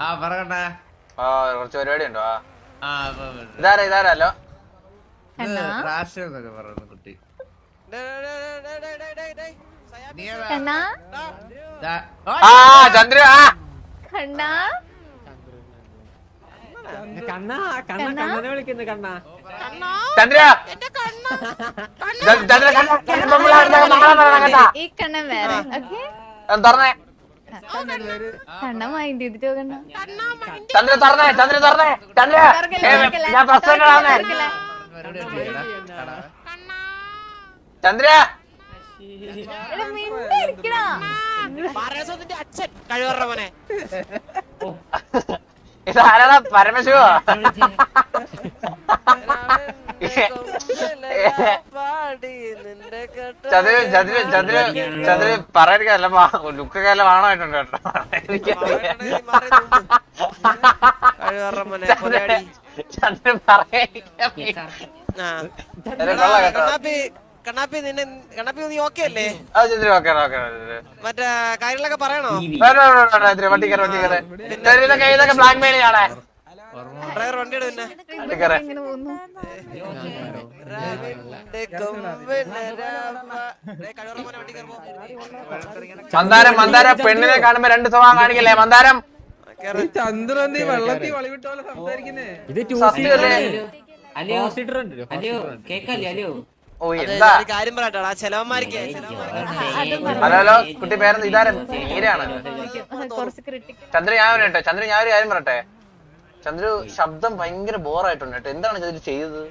ആ പറയട്ടെ ആ കുറച്ച് പരിപാടി ഉണ്ടോ. ഇതാരാ ഇതാരല്ലോ ഇത് കണ്ണാ? റാഷ് എന്നൊക്കെ പറയുന്ന കുട്ടി നീ ഏതാ? കണ്ണാ ആ ചന്ദ്ര ആ കണ്ണാ ഈ കണ്ണൻ വേറെ ഓക്കെ തുറന്നേ കണ്ണ മൈൻഡ് ചെയ്തിട്ട് പോകണ്ട ചന്ദ്ര തുറന്നേ ചന്ദ്ര തുറന്നേ ചന്ദ്ര തുറക്കല്ലേ, ഏ, ഞാൻ. ചന്ദ്ര ഇതാരാടാ? പരമശിവോ? ചന്ദ്ര ചന്ദ്ര പറയാനില്ല ലുക്കൊക്കെ എല്ലാം വാണമായിട്ടുണ്ട് കേട്ടോ. കണ്ണാപ്പി നിന്നെ കണ്ണാപ്പി നീ ഓക്കെ അല്ലേ മറ്റേ കാര്യങ്ങളൊക്കെ പറയണോ? വണ്ടി കയറി വണ്ടി കയറി ബ്ലാക്ക് മെയിൽ ആണ് ഡ്രൈവർ വണ്ടി മന്ദാരം മന്ദാരം പെണ്ണിനെ കാണുമ്പോ രണ്ട് സ്വഭാവം കാണിക്കല്ലേ? മന്ദാരം. ചന്ദ്രൻ നീ വെള്ളത്തിൽ വളവിട്ട പോലെ സംസാരിക്കുന്നേ? ഇത് കേക്കല്ലേ കാര്യം പറയട്ടാ ചെലവന്മാർക്ക് ഹലോ കുട്ടി പേരെന്ത്? ഇതാരം? നീരാണ് കുറച്ച് ക്രിട്ടിക്കൽ ചന്ദ്ര ഞാൻ ചന്ദ്രൻ ചന്ദ്ര ഞാൻ ഒരു കാര്യം പറയട്ടെ. ചന്ദ്രു ശബ്ദം ഭയങ്കര ബോറായിട്ടുണ്ട് കേട്ടോ. എന്താണ് ചന്ദ്രു ചെയ്തത്?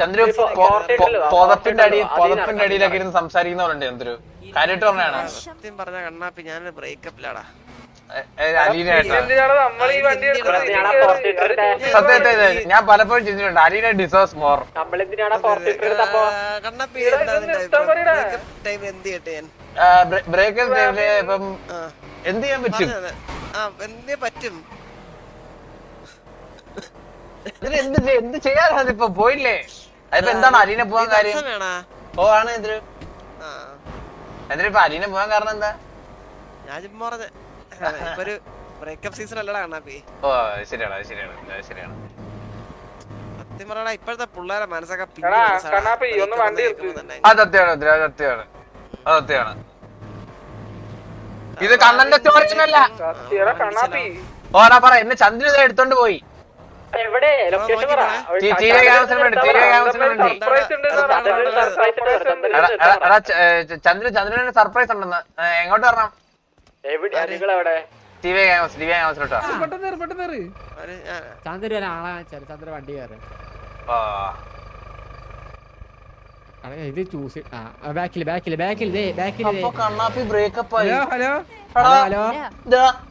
ചന്ദ്രു പൊതപ്പിന്റെ അടി പോതപ്പിന്റെ അടിയിലൊക്കെ ഇരുന്ന് സംസാരിക്കുന്നവരുണ്ട് ചന്ദ്രു. കാര്യമായിട്ട് പറഞ്ഞാണ്? സത്യം പറഞ്ഞ കണ്ണാപ്പി ഞാൻ ബ്രേക്കപ്പിലാടാ അലീനായിട്ടാ നമ്മൾ ഈ വണ്ടി സത്യം സത്യം, സത്യം. ഞാൻ പലപ്പോഴും ചിന്തിച്ചിട്ടുണ്ട്. അലീന ഡിസേർവ്സ് മോർ കണ്ണാപ്പി ടൈം എന്ത് ചെയ്യട്ടെ ഞാൻ? ബ്രേക്ക് ഇപ്പം എന്ത് ചെയ്യാൻ പറ്റും. ആ എന്തേ പറ്റും. എന്ത് എന്ത് ചെയ്യാനാണ് ഇപ്പൊ പോയില്ലേ? അതിപ്പോ എന്താണ് അലീന പോവാൻ കാര്യം? ഓ ആണ് എന്തിനു എന്തിനു ഇപ്പൊ അലീന പോവാൻ കാരണം എന്താ? ഞാൻ ചുമ്മാ പറഞ്ഞ. ഇപ്പൊ ഒരു ബ്രേക്കപ്പ് സീസൺ അല്ലടാ കണ്ണാപ്പി ഓ ശരിയാണ് ശരിയാണ് ശരിയാണ്. സത്യം പറയടാ ഇപ്പോഴത്തെ പിള്ളേരെ മനസ്സൊക്കെ എടാ, കണ്ണാപ്പി, ഒന്ന് വണ്ടി നിർത്ത്. അത് സത്യമാണ് അത് സത്യമാണ് അത് സത്യമാണ് ഇത് കണ്ണന്റെ ചോർച്ചനല്ല ഓരാ പറ. എന്നെ ചന്ദ്രൻ എടുത്തോണ്ട് പോയി. ചന്ദ്രൻ ചന്ദ്രന് സർപ്രൈസ് ഉണ്ടെന്ന്. എങ്ങോട്ട് വരണം? ചന്ദ്രനാളെ ചന്ദ്ര വണ്ടി കയറി ക്യാമറസിലോട്ടോ പെട്ടെന്ന് കേറ്, പെട്ടെന്ന് കേറ്. ചന്ദ്ര ഒരാളെ കാണിച്ചാൽ ചന്ദ്ര വണ്ടി കയറി ഓ ഇത് ചൂസ് ബാക്കിൽ ബാക്കിൽ ബാക്കിൽ ബാക്കിൽ അപ്പൊ കണ്ണാപ്പി ബ്രേക്കപ്പ് ആയി. Hello hello? ഹലോ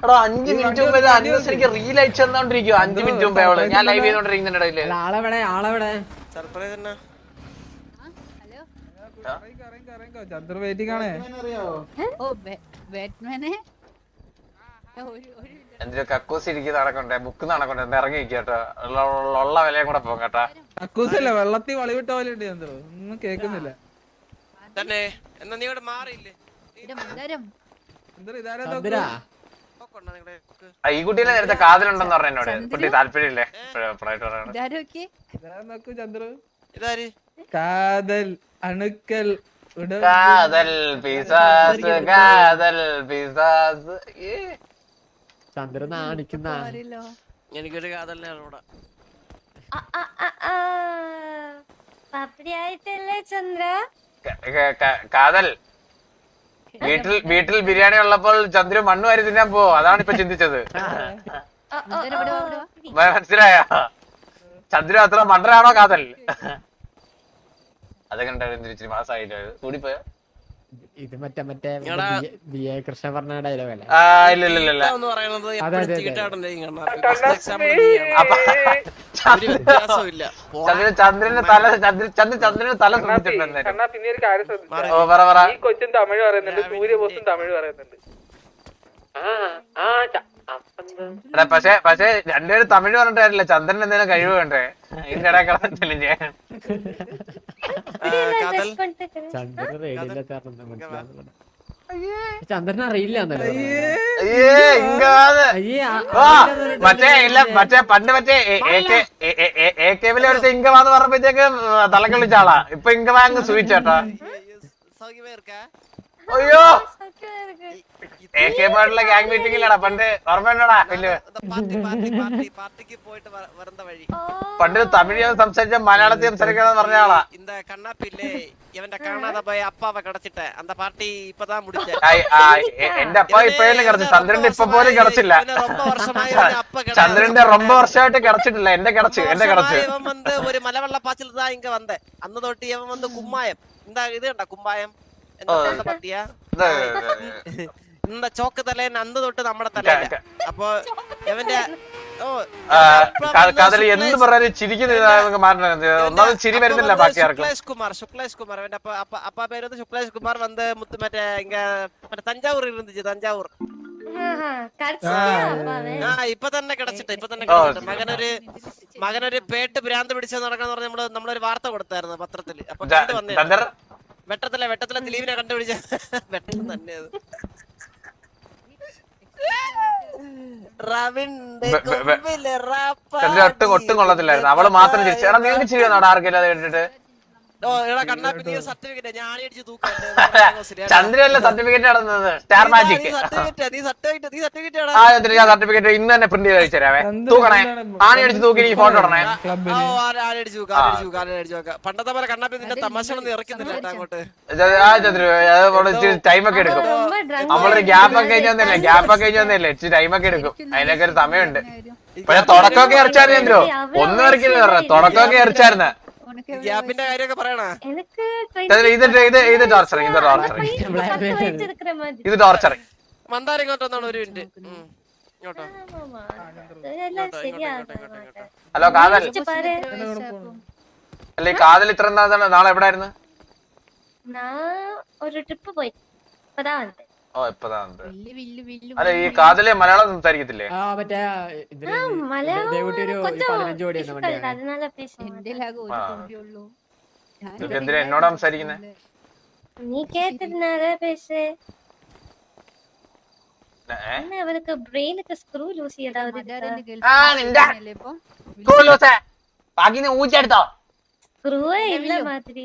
എടാ അഞ്ചു മിനിറ്റ് മുമ്പ് ഇത് എനിക്ക് റീൽ അയച്ചു തന്നോണ്ടിരിക്കും അഞ്ച് മിനിറ്റ് മുമ്പേ അവൾ. ഞാൻ ലൈവ് ചെയ്തോണ്ടിരിക്കുന്നുണ്ട് ഇടയിൽ. ആളെവിടെ? ആളെവിടെ? സർപ്രൈസ് എന്നാ. ചന്ദ്ര വെയിറ്റിംഗ് ആണേ ഓ ബാറ്റ്മാനെ എന്തൊരു കക്കൂസ് ഇരിക്കുന്ന നടക്കണ്ടേ? ബുക്ക് നടക്കണ്ടേ? ഒന്ന് ഇറങ്ങി കേട്ടോ. ഉള്ള- വിലയും കൂടെ പോകും കേട്ടാ. അക്കൂസല്ല വെള്ളത്തിൽ വളിവിട്ട പോലെ ഉണ്ട് ചന്ദ്ര ഒന്നും കേക്കുന്നില്ല തന്നെ എന്നാ നീ ഇവിടെ മാറിയില്ലേ. ഈ കുട്ടിയിലെ നേരത്തെ കാതിലുണ്ടെന്ന് പറഞ്ഞ എന്നോട്. കുട്ടി താല്പര്യമില്ലേ? നോക്കൂ ചന്ദ്ര? കാതൽ അണുക്കൽ ഉട കാതൽ പിസാസ് കാതൽ പിസാസ് ഏ. ചന്ദ്ര നാണിക്കുന്ന എനിക്കൊരു കാതലിനെ അറിയൂടാ പാപ്പടിയായിട്ടല്ലേ ചന്ദ്ര? കാതൽ. വീട്ടിൽ വീട്ടിൽ ബിരിയാണി ഉള്ളപ്പോൾ ചന്ദ്രു മണ്ണ് വാരി തിന്നാൻ പോ അതാണ് ഇപ്പൊ ചിന്തിച്ചത്. മനസ്സിലായ? ചന്ദ്രു അത്ര മണ്ടനാണോ കാതൽ? അതൊക്കെ ഉണ്ടായിരുന്നു ഇച്ചിരി മാസമായിട്ടോ കൂടിപ്പോയോ? ഇത് മറ്റേ മറ്റേ എടാ. ബി എ കൃഷ്ണ പറഞ്ഞ ഡയലോഗ് അല്ലേ ചന്ദ്രന്റെ തല ചന്ദ്ര ചന്ദ്ര ചന്ദ്രന്റെ തല ശ്രദ്ധിച്ചിട്ടുണ്ട് പിന്നെ ഒരു കാര്യം ശ്രദ്ധിച്ചു? പറ പറ. ഈ കൊച്ചും തമിഴ് പറയുന്നുണ്ട് സൂര്യബോസും തമിഴ് പറയുന്നുണ്ട്. പക്ഷെ പക്ഷെ രണ്ടുപേരും തമിഴ് പറഞ്ഞിട്ടായിരുന്നില്ല ചന്ദ്രൻ എന്തെങ്കിലും കഴിവ് വേണ്ടേ? ഇതിന്റെ ഇടയ്ക്കുള്ള ഞാൻ? ചന്ദ്രൻ അറിയില്ല മറ്റേ ഇല്ല മറ്റേ പണ്ട് മറ്റേ ഇങ്കമാന്ന് പറഞ്ഞപ്പോഴത്തേക്ക് തലക്കളിച്ചാളാ ഇപ്പൊ ഇങ്കമാ അങ്ങ് സൂചിച്ചു കേട്ടോ സൗഖ്യമേ ഇരിക്കാ അയ്യോ എ കെ പാട്ടുള്ള ഗ്യാങ് മീറ്റിംഗിലാടാ പണ്ട് ഓർമ്മയുണ്ടോടാ വലിയ പാർട്ടി പാർട്ടി പാർട്ടി പാർട്ടിക്ക് പോയിട്ട് വ- വരുന്ന വഴി പണ്ട് തമിഴ് സംസാരിച്ച മലയാളത്തിൽ സംസാരിക്കാന്ന് പറഞ്ഞ ആളാ இந்த കണ്ണാപ്പില്ലേ ഇവന്റെ കാണാതെ പോയ അപ്പാവ കിടച്ചിട്ട് അന്ത പാർട്ടി ഇപ്പതാ മുടിച്ച ആയി, ആ, എ- എന്റെ അപ്പ ഇപ്പോഴും കിടച്ചു ചന്ദ്രന്റെ ഇപ്പൊ പോലും കിടച്ചില്ല ரொம்ப வருஷமாயி இவன் அப்பா கிடையாது. ചന്ദ്രന്റെ ரொம்ப വർഷമായിട്ട് കിടച്ചിട്ടില്ല എന്റെ കിടച്ച് എന്റെ കിടച്ച് வருஷமா இவன் வந்து ஒரு மலவெள்ளப்பாச்சில தான் இங்க வந்த അന്ന് തൊട്ട് ഇവൻ வந்து കുമ്മായം இந்த ഇത് കണ്ട കുമ്മായം എന്താ ഓ. കണ്ട പത്തിയാ? ചോക്ക് തലേന്ന് അന്ന് തൊട്ട് നമ്മുടെ തല അപ്പൊ അവന്റെ ശുക്ലേഷ് കുമാർ വന്ന് മുത്ത് മറ്റേ തഞ്ചാവൂർ ഇരുന്നിച്ച് തഞ്ചാവൂർ. ആ ഇപ്പൊ തന്നെ കിടച്ചിട്ട് ഇപ്പൊ തന്നെ കിടച്ചിട്ട്. മകനൊരു മകനൊരു പേട്ട് ഭ്രാന്ത് പിടിച്ചെന്ന് നടക്കണം പറഞ്ഞ് നമ്മൾ നമ്മളൊരു വാർത്ത കൊടുത്തായിരുന്നു പത്രത്തിൽ. അപ്പൊ കണ്ടു വെട്ടത്തില്ല വെട്ടത്തിലെ ദിലീപിനെ കണ്ടുപിടിച്ച. വെട്ടം തന്നെ അത്. ഒട്ടും ഒട്ടും കൊള്ളത്തില്ലായിരുന്നു. അവൾ മാത്രം ചിരിച്ചു. എടാ നിങ്ങൾക്ക് ചിരിയോ വന്നോടാ ആർക്കില്ല കേട്ടിട്ട്. സർട്ടിഫിക്കറ്റ് സ്റ്റാർ മാജിക് സർട്ടിഫിക്കറ്റ് ഇന്ന് തന്നെ പ്രിന്റ് ചെയ്ത് അയച്ചുതരാമേ തൂക്കണേ. ആണി അടിച്ച് തൂക്കി ഈ ഫോട്ടോ ഇടണേ. പണ്ടത്തെ പോലെ കണ്ണാപ്പി നിന്റെ തമാശകളൊന്നും ഇറക്കുന്നില്ല അങ്ങോട്ട്. ടൈമൊക്കെ എടുക്കും. നമ്മളൊരു ഗ്യാപ്പ് ഒക്കെ വന്നില്ലേ? ഗ്യാപ്പ് ഒക്കെ വന്നില്ലേ? ഇച്ചിരി ടൈമൊക്കെ എടുക്കും. അതിനൊക്കെ ഒരു സമയമുണ്ട്. പക്ഷെ തുടക്കമൊക്കെ ഇറച്ചായിരുന്നു ഒന്നും ഇറക്കില്ല തുടക്കമൊക്കെ ഇറച്ചായിരുന്നേ. ഗ്യാപ്പിന്റെ കാര്യമൊക്കെ പറയണ? ഇത് മന്ദാരം ഇങ്ങോട്ട് ഒരു മിനിറ്റ്. ഹലോ കാതൽ. അല്ലെ കാതൽ ഇത്ര നാളെ എവിടെ ആയിരുന്നു ഒരു ട്രിപ്പ് പോയി. അതാ വന്നത് ഓ ഇപ്പതാ വന്നത്. വില്ല് വില്ല് വില്ല് അല്ല ഈ കാതല് മലയാളം സംസാരിക്കത്തില്ലേ ആ മറ്റേ ഇതില് மலையாளம் ദേവൂട്ടി ഒരു கொஞ்சம் പതിനഞ്ച് കോടി എന്ന difficult, വണ്ടിയാണ് அதனால പേശ എന്റെ ലാഗ് ഒരു ആ. കോടിയുള്ളൂ ഞാൻ ഇതൊക്കെ എന്തിനാ എന്നോട് സംസാരിക്കുന്നെ? நீ கேட்டதுனால பேசு ഏ? என்ன அவனுக்கு பிரெயினுக்கு ஸ்க்ரூ லூசி ஏதாவது മദാറിന്റെ ആ, നിന്റെ- ഗേൾഫ്രണ്ട് ഇപ്പൊ സ്കൂൾ ലൂസേ. ബാക്കി നീ ഊച്ചെടുത്തോ ஸ்க்ரூவே இல்ல மாதிரி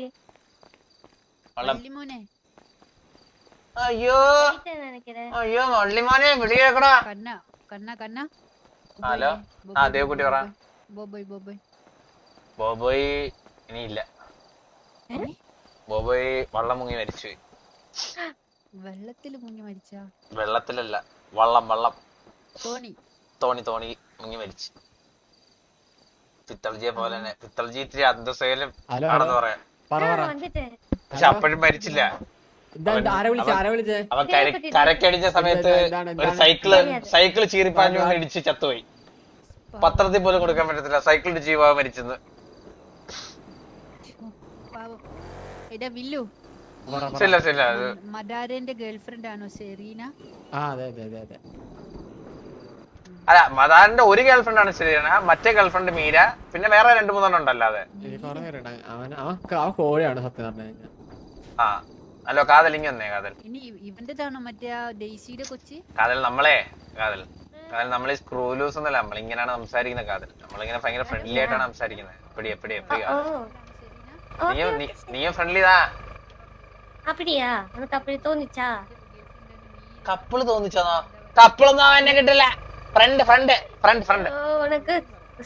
വെള്ളം വല്ലിമോനെ അയ്യോ. അയ്യോ നള്ളിമോനെ വിളിയേക്കടാ കന്ന കന്ന കന്ന ഹലോ? ആ ദേവക്കുട്ടി പറ. ബോബോയ് ബോബോയ് ബോബോയ്. ഇല്ല ബോബോയ് വള്ളം മുങ്ങി മരിച്ചു വെള്ളത്തിൽ മുങ്ങി മരിച്ച? വെള്ളത്തിലല്ല വള്ളം വള്ളം. തോണി. തോണി തോണി മുങ്ങി മരിച്ചു. പിത്തൾജിയെ പോലെ തന്നെ. പിത്തൾജി ഇത്തിരി അന്തസ്സേലും ആണെന്ന് പറയാം. പക്ഷെ അപ്പോഴും മരിച്ചില്ല. അവൻ കര കരക്കടിച്ച സമയത്ത് ഒരു? സൈക്കിൾ സൈക്കിൾ ചീറിപ്പാഞ്ഞു ഇടിച്ച് ചത്തുപോയി. പത്രത്തിൽ പോലും കൊടുക്കാൻ പറ്റത്തില്ല. സൈക്കിൾ ഇടിച്ച് പോവാൻ മരിച്ചെന്ന് മദാരന്റെ ഗേൾഫ്രണ്ട് ആണോ സെറീന ആ അതെ അതെ അതെ അതെ. അല്ല മദാറിന്റെ ഒരു ഗേൾഫ്രണ്ട് ആണ് ശരിയാണ് മറ്റേ ഗേൾഫ്രണ്ട് മീര പിന്നെ വേറെ രണ്ടു മൂന്നെണ്ണം ഉണ്ടല്ലാതെ. കോഴിയാണ് സത്യം പറഞ്ഞു കഴിഞ്ഞാൽ ആ. ഹലോ കാതൽ ഇങ്ങ വന്നേ കാതൽ. ഇനി ഇവന്റേതാണോ മറ്റേ ഡെയ്സിയുടെ കൊച്ചി? കാതൽ നമ്മളെ കാതൽ. കാതൽ നമ്മൾ സ്ക്രൂ ലൂസ് ഒന്നല്ല നമ്മൾ ഇങ്ങനെയാണ് സംസാരിക്കുന്നത് കാതൽ. നമ്മളിങ്ങനെ ഭയങ്കര ഫ്രണ്ട്ലി ആയിട്ടാണ് സംസാരിക്കുന്നത്. എപ്പടി എപ്പടി എപ്പടി നീ നീയും ഫ്രണ്ട്ലി താ അപ്പടിയാ? ഉനക്ക് അപ്പടി തോന്നിച്ചാ? കപ്പിൾ തോന്നിച്ചതാ. കപ്പിളൊന്നും എന്നെ കിട്ടില്ല. ഫ്രണ്ട് ഫ്രണ്ട് ഫ്രണ്ട് ഫ്രണ്ട് ഓ ഉനക്ക്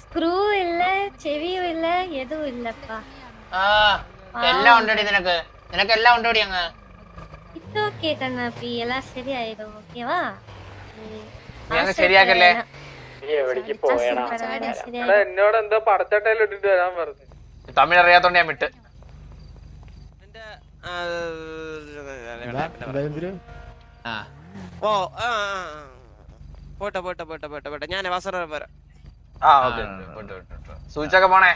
സ്ക്രൂ ഇല്ല ചെവിയും ഇല്ല എതും ഇല്ലപ്പാ. എല്ലാം ഉണ്ടടി നിനക്ക്. നിനക്ക് എല്ലാം ഉണ്ടോടി അങ്ങ് ഞാൻ സൂചിച്ചൊക്കെ പോണേ?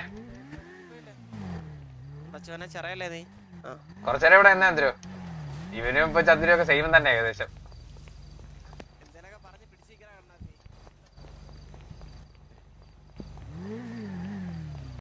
ചെറിയല്ലേ നീ? കുറച്ചേരം ഇവിടെ എന്നാ എന്തിരു ഇവനും ഇപ്പൊ ചന്ദ്രനും ഒക്കെ സെയിം തന്നെ ഏകദേശം.